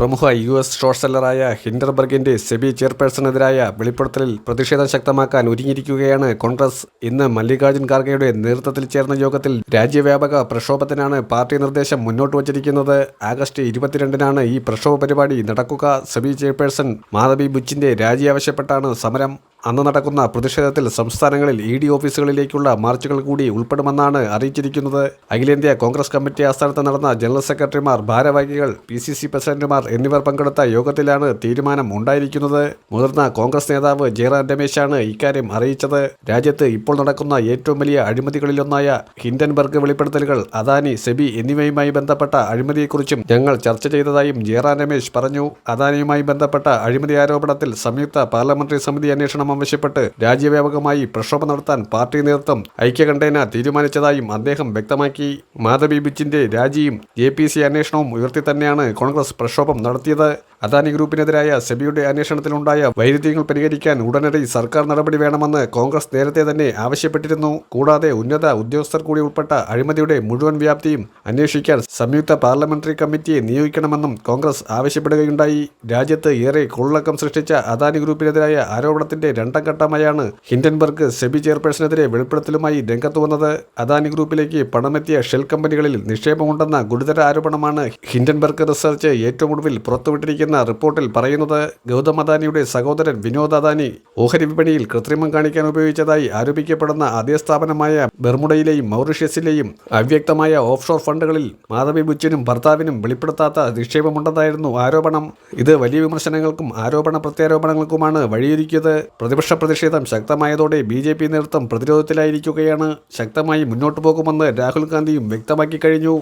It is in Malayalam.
പ്രമുഖ യു എസ് ഷോർട്ട് സെല്ലറായ ഹിൻഡർബർഗിന്റെ സെബി ചെയർപേഴ്സണെതിരായ വെളിപ്പെടുത്തലിൽ പ്രതിഷേധം ശക്തമാക്കാൻ ഒരുങ്ങിയിരിക്കുകയാണ് കോൺഗ്രസ്. ഇന്ന് മല്ലികാർജുൻ ഖാർഗെയുടെ നേതൃത്വത്തിൽ ചേർന്ന യോഗത്തിൽ രാജ്യവ്യാപക പ്രക്ഷോഭത്തിനാണ് പാർട്ടി നിർദ്ദേശം മുന്നോട്ട് വച്ചിരിക്കുന്നത്. ആഗസ്റ്റ് ഇരുപത്തിരണ്ടിനാണ് ഈ പ്രക്ഷോഭ പരിപാടി നടക്കുക. സെബി ചെയർപേഴ്സൺ മാധവി ബുച്ചിന്റെ രാജി ആവശ്യപ്പെട്ടാണ് സമരം. അന്ന് നടക്കുന്ന പ്രതിഷേധത്തിൽ സംസ്ഥാനങ്ങളിൽ ഇ ഡി ഓഫീസുകളിലേക്കുള്ള മാർച്ചുകൾ കൂടി ഉൾപ്പെടുമെന്നാണ് അറിയിച്ചിരിക്കുന്നത്. അഖിലേന്ത്യാ കോൺഗ്രസ് കമ്മിറ്റി ആസ്ഥാനത്ത് നടന്ന ജനറൽ സെക്രട്ടറിമാർ ഭാരവാഹികൾ പി സി സി പ്രസിഡന്റുമാർ എന്നിവർ പങ്കെടുത്ത യോഗത്തിലാണ് തീരുമാനം ഉണ്ടായിരിക്കുന്നത്. മുതിർന്ന കോൺഗ്രസ് നേതാവ് ജയറാം രമേശാണ് ഇക്കാര്യം അറിയിച്ചത്. രാജ്യത്ത് ഇപ്പോൾ നടക്കുന്ന ഏറ്റവും വലിയ അഴിമതികളിലൊന്നായ ഹിൻഡൻബർഗ് വെളിപ്പെടുത്തലുകൾ അദാനി സെബി എന്നിവയുമായി ബന്ധപ്പെട്ട അഴിമതിയെക്കുറിച്ചും ഞങ്ങൾ ചർച്ച ചെയ്തതായും ജയറാം രമേശ് പറഞ്ഞു. അദാനിയുമായി ബന്ധപ്പെട്ട അഴിമതി ആരോപണത്തിൽ സംയുക്ത പാർലമെന്ററി സമിതി അന്വേഷണം ആവശ്യപ്പെട്ട് രാജ്യവ്യാപകമായി പ്രക്ഷോഭം നടത്താൻ പാർട്ടി നേതൃത്വം ഐക്യകണ്ഠേന തീരുമാനിച്ചതായും അദ്ദേഹം വ്യക്തമാക്കി. മാധവി ബിച്ചിന്റെ രാജിയും ജെ പി സി അന്വേഷണവും ഉയർത്തി തന്നെയാണ് കോൺഗ്രസ് പ്രക്ഷോഭം നടത്തിയത്. അദാനി ഗ്രൂപ്പിനെതിരായ സെബിയുടെ അന്വേഷണത്തിലുണ്ടായ വൈരുദ്ധ്യങ്ങൾ പരിഹരിക്കാൻ ഉടനടി സർക്കാർ നടപടി വേണമെന്ന് കോൺഗ്രസ് നേരത്തെ തന്നെ ആവശ്യപ്പെട്ടിരുന്നു. കൂടാതെ ഉന്നത ഉദ്യോഗസ്ഥർ കൂടി ഉൾപ്പെട്ട അഴിമതിയുടെ മുഴുവൻ വ്യാപ്തിയും അന്വേഷിക്കാൻ സംയുക്ത പാർലമെന്ററി കമ്മിറ്റിയെ നിയോഗിക്കണമെന്നും കോൺഗ്രസ് ആവശ്യപ്പെടുകയുണ്ടായി. രാജ്യത്ത് ഏറെ കൊള്ളക്കം സൃഷ്ടിച്ച അദാനി ഗ്രൂപ്പിനെതിരായ ആരോപണത്തിന്റെ രണ്ടാം ഘട്ടമായാണ് ഹിൻഡൻബർഗ് സെബി ചെയർപേഴ്സണെതിരെ വെളിപ്പെടുത്തലുമായി രംഗത്ത് വന്നത്. അദാനി ഗ്രൂപ്പിലേക്ക് പണമെത്തിയ ഷെൽ കമ്പനികളിൽ നിക്ഷേപമുണ്ടെന്ന ഗുരുതര ആരോപണമാണ് ഹിൻഡൻബർഗ് റിസർച്ച് ഏറ്റവും ഒടുവിൽ പുറത്തുവിട്ടിരിക്കുന്ന റിപ്പോർട്ടിൽ പറയുന്നത് ഗൗതം അദാനിയുടെ സഹോദരൻ വിനോദ് അദാനി ഓഹരി വിപണിയിൽ കൃത്രിമം കാണിക്കാൻ ഉപയോഗിച്ചതായി ആരോപിക്കപ്പെടുന്ന അതേ സ്ഥാപനമായ ബെർമുഡയിലെയും മൗറീഷ്യസിലെയും അവ്യക്തമായ ഓഫ്ഷോർ ഫണ്ടുകളിൽ മാധവി ബുച്ചിനും ഭർത്താവിനും വെളിപ്പെടുത്താത്ത നിക്ഷേപമുണ്ടെന്നായിരുന്നു ആരോപണം. ഇത് വലിയ വിമർശനങ്ങൾക്കും ആരോപണ പ്രത്യാരോപണങ്ങൾക്കുമാണ് വഴിയൊരുക്കിയത്. പ്രതിപക്ഷ പ്രതിഷേധം ശക്തമായതോടെ ബി ജെ പി നേതൃത്വം പ്രതിരോധത്തിലായിരിക്കുകയാണ്. ശക്തമായി മുന്നോട്ടു പോകുമെന്ന് രാഹുൽ ഗാന്ധിയും വ്യക്തമാക്കി കഴിഞ്ഞു.